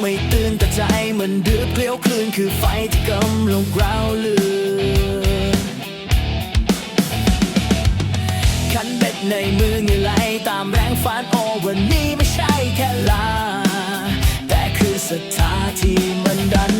ไม่ตื่นแต่ใจมันเดือดเกลียวคลื่นคือไฟที่กำลังกราวเลือคันเบ็ดในมือเงยไหลตามแรงฝันโอวันนี้ไม่ใช่แค่ลา แต่คือศรัทธาที่มันดัน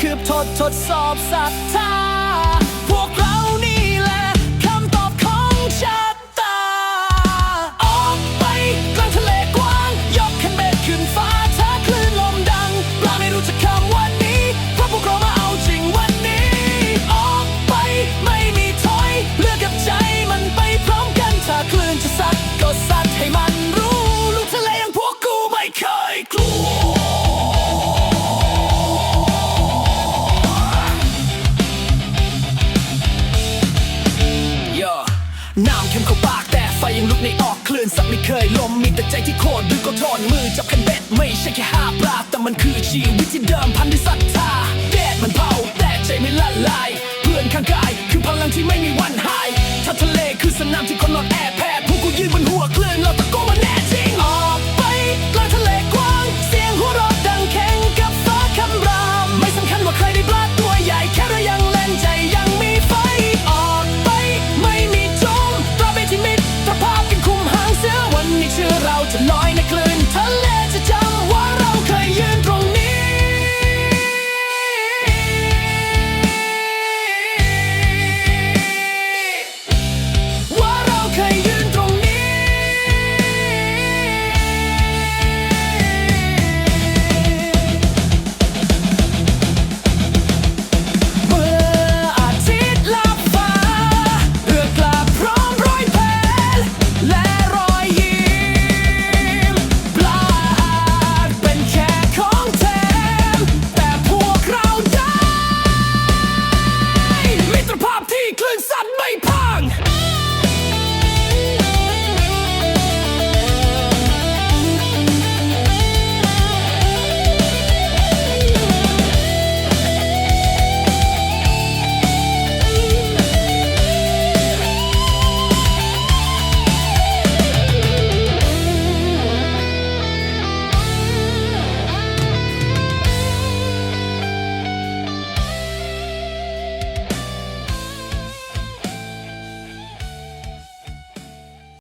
คืบทดทดสอบศรัทธา น้ำเค็มเข้าปากแต่ไฟยังลุกในออกคลื่นสัตไม่เคยลมมีแต่ใจที่โคตรดึงก็ทนมือจับกันเบ็ดไม่ใช่แค่ห้าปลาแต่มันคือชีวิตที่เดิมพันด้วยศรัทธาแดดมันเผาแต่ใจไม่ละลาย เพื่อนข้างกาย คือพลังที่ไม่มีวันหายถ้าทะเลคือสนามที่คน